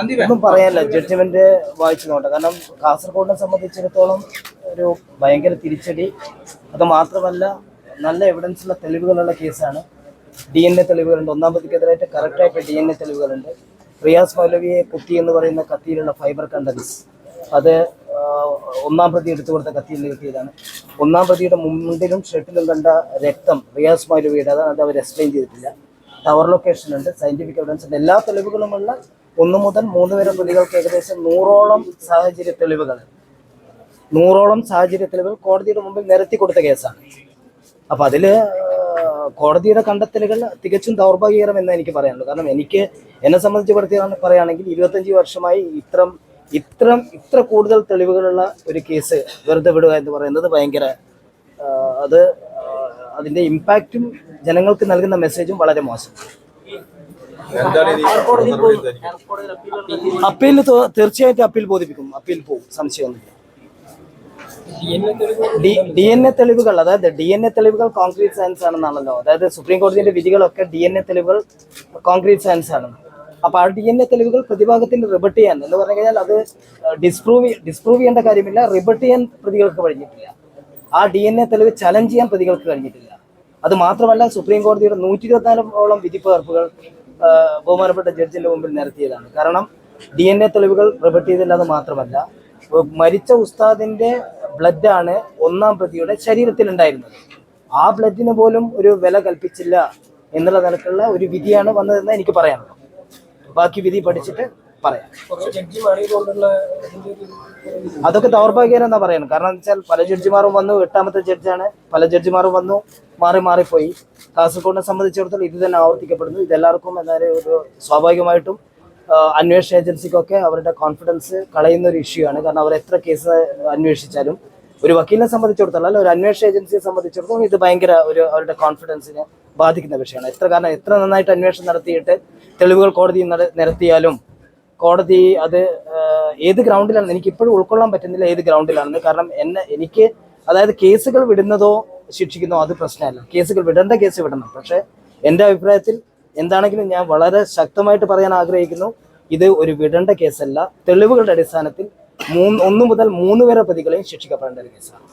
ഒന്നും പറയാനില്ല. ജഡ്ജ്മെന്റ് വായിച്ചു നോട്ടെ കാരണം കാസർഗോഡിനെ സംബന്ധിച്ചിടത്തോളം ഒരു ഭയങ്കര തിരിച്ചടി. അത് മാത്രമല്ല നല്ല എവിഡൻസ് ഉള്ള തെളിവുകളുള്ള കേസാണ്. ഡി എൻ എ തെളിവുകളുണ്ട്. ഒന്നാം പ്രതിക്കെതിരായിട്ട് കറക്റ്റായിട്ട് ഡി എൻ എ തെളിവുകളുണ്ട്. റിയാസ് മൗലവിയെ കുത്തി എന്ന് പറയുന്ന കത്തിയിലുള്ള ഫൈബർ കണ്ടൻസ് അത് ഒന്നാം പ്രതി എടുത്തു കൊടുത്ത കത്തിയിൽ കിട്ടിയതാണ്. ഒന്നാം പ്രതിയുടെ മുണ്ടിലും ഷർട്ടിലും കണ്ട രക്തം റിയാസ് മൗലവിയുടെ അതാണ് അത് അവർ എക്സ്പ്ലെയിൻ ചെയ്തിട്ടില്ല. ടവർ ലൊക്കേഷൻ ഉണ്ട് സയന്റിഫിക് എവിഡൻസ് ഉണ്ട്. എല്ലാ തെളിവുകളുമുള്ള ഒന്ന് മുതൽ മൂന്ന് വരെ പ്രതികൾക്ക് ഏകദേശം നൂറോളം സാഹചര്യ തെളിവുകൾ. നൂറോളം സാഹചര്യ തെളിവുകൾ കോടതിയുടെ മുമ്പിൽ നിരത്തി കൊടുത്ത കേസാണ്. അപ്പൊ അതിൽ കോടതിയുടെ കണ്ടെത്തലുകൾ തികച്ചും ദൗർഭാഗ്യകരം എന്ന് എനിക്ക് പറയാനുള്ളൂ. കാരണം എനിക്ക് എന്നെ സംബന്ധിച്ച് പറയുകയാണെങ്കിൽ ഇരുപത്തഞ്ച് വർഷമായി ഇത്രം ഇത്രം ഇത്ര കൂടുതൽ തെളിവുകളുള്ള ഒരു കേസ് വെറുതെ വിടുക എന്ന് പറയുന്നത് ഭയങ്കര അത് അതിന്റെ ഇമ്പാക്റ്റും ജനങ്ങൾക്ക് നൽകുന്ന മെസ്സേജും വളരെ മോശം. എന്താണ് ഇനി നടപടിയെടുത്തായിരിക്കും? അപ്പീൽ തീർച്ചയായിട്ടും അപ്പീൽ ബോധിപ്പിക്കും. അപ്പീൽ പോകും. സംശയമൊന്നുമില്ല ഡി എൻ എ തെളിവുകൾ അതായത് ഡി എൻ എ തെളിവുകൾ കോൺക്രീറ്റ് സയൻസ് ആണെന്നാണല്ലോ. അതായത് സുപ്രീം കോടതിയുടെ വിധികളൊക്കെ ഡി എൻ എ തെളിവുകൾ കോൺക്രീറ്റ് സയൻസ് ആണ്. അപ്പൊ ആ ഡി എൻ എ തെളിവുകൾ പ്രതിഭാഗത്തിന് റിബട്ട് ചെയ്യാൻ എന്ന് പറഞ്ഞു കഴിഞ്ഞാൽ അത് ഡിസ്പ്രൂവ് ഡിസ്പ്രൂവ് ചെയ്യേണ്ട കാര്യമില്ല. റിബട്ട് ചെയ്യാൻ പ്രതികൾക്ക് കഴിഞ്ഞിട്ടില്ല. ആ ഡി എൻ എ തെളിവ് ചലഞ്ച് ചെയ്യാൻ പ്രതികൾക്ക് കഴിഞ്ഞിട്ടില്ല. അത് മാത്രമല്ല സുപ്രീം കോടതിയുടെ നൂറ്റി ഇരുപത്തിനാലോളം വിധിപ്പകർപ്പുകൾ ആ, ബഹുമാനപ്പെട്ട ജഡ്ജിന്റെ മുമ്പിൽ നിരത്തിയതാണ്. കാരണം ഡി എൻ എ തെളിവുകൾ റിപ്പർട്ട് ചെയ്തില്ല അത് മാത്രമല്ല മരിച്ച ഉസ്താദിന്റെ ബ്ലഡാണ് ഒന്നാം പ്രതിയുടെ ശരീരത്തിൽ ഉണ്ടായിരുന്നത്. ആ ബ്ലഡിന് പോലും ഒരു വില കൽപ്പിച്ചില്ല എന്നുള്ള നിലക്കുള്ള ഒരു വിധിയാണ് വന്നതെന്ന് എനിക്ക് പറയാനുള്ളൂ. ബാക്കി വിധി പഠിച്ചിട്ട് പറയാം. അതൊക്കെ ദൗർഭാഗ്യം എന്നാ പറയുന്നത് കാരണം വെച്ചാൽ പല ജഡ്ജിമാരും വന്നു എട്ടാമത്തെ ജഡ്ജാണ്. പല ജഡ്ജിമാരും വന്നു മാറി മാറിപ്പോയി കാസർഗോഡിനെ സംബന്ധിച്ചിടത്തോളം ഇത് തന്നെ ആവർത്തിക്കപ്പെടുന്നു. ഇതെല്ലാവർക്കും എന്നാലും ഒരു സ്വാഭാവികമായിട്ടും അന്വേഷണ ഏജൻസിക്കൊക്കെ അവരുടെ കോൺഫിഡൻസ് കളയുന്ന ഒരു ഇഷ്യൂ ആണ്. കാരണം അവർ എത്ര കേസ് അന്വേഷിച്ചാലും ഒരു വക്കീലിനെ സംബന്ധിച്ചിടത്തോളം അല്ല ഒരു അന്വേഷണ ഏജൻസിയെ സംബന്ധിച്ചിടത്തോളം ഇത് ഭയങ്കര ഒരു അവരുടെ കോൺഫിഡൻസിനെ ബാധിക്കുന്ന വിഷയമാണ്. എത്ര കാരണം എത്ര നന്നായിട്ട് അന്വേഷണം നടത്തിയിട്ട് തെളിവുകൾ കോടതി നടത്തിയാലും നിരത്തിയാലും കോടതി അത് ഏത് ഗ്രൗണ്ടിലാണ്? എനിക്ക് ഇപ്പോഴും ഉൾക്കൊള്ളാൻ പറ്റുന്നില്ല ഏത് ഗ്രൗണ്ടിലാണെന്ന്. കാരണം എന്നെ എനിക്ക് അതായത് കേസുകൾ വിടുന്നതോ ശിക്ഷിക്കുന്നതോ അത് പ്രശ്നമല്ല. കേസുകൾ വിടേണ്ട കേസ് വിടണം. പക്ഷേ എന്റെ അഭിപ്രായത്തിൽ എന്താണെങ്കിലും ഞാൻ വളരെ ശക്തമായിട്ട് പറയാൻ ആഗ്രഹിക്കുന്നു ഇത് ഒരു വിടേണ്ട കേസല്ല. തെളിവുകളുടെ അടിസ്ഥാനത്തിൽ മൂന്ന് ഒന്ന് മുതൽ മൂന്ന് വരെ പ്രതികളെയും ശിക്ഷിക്കപ്പെടേണ്ട ഒരു കേസാണ്.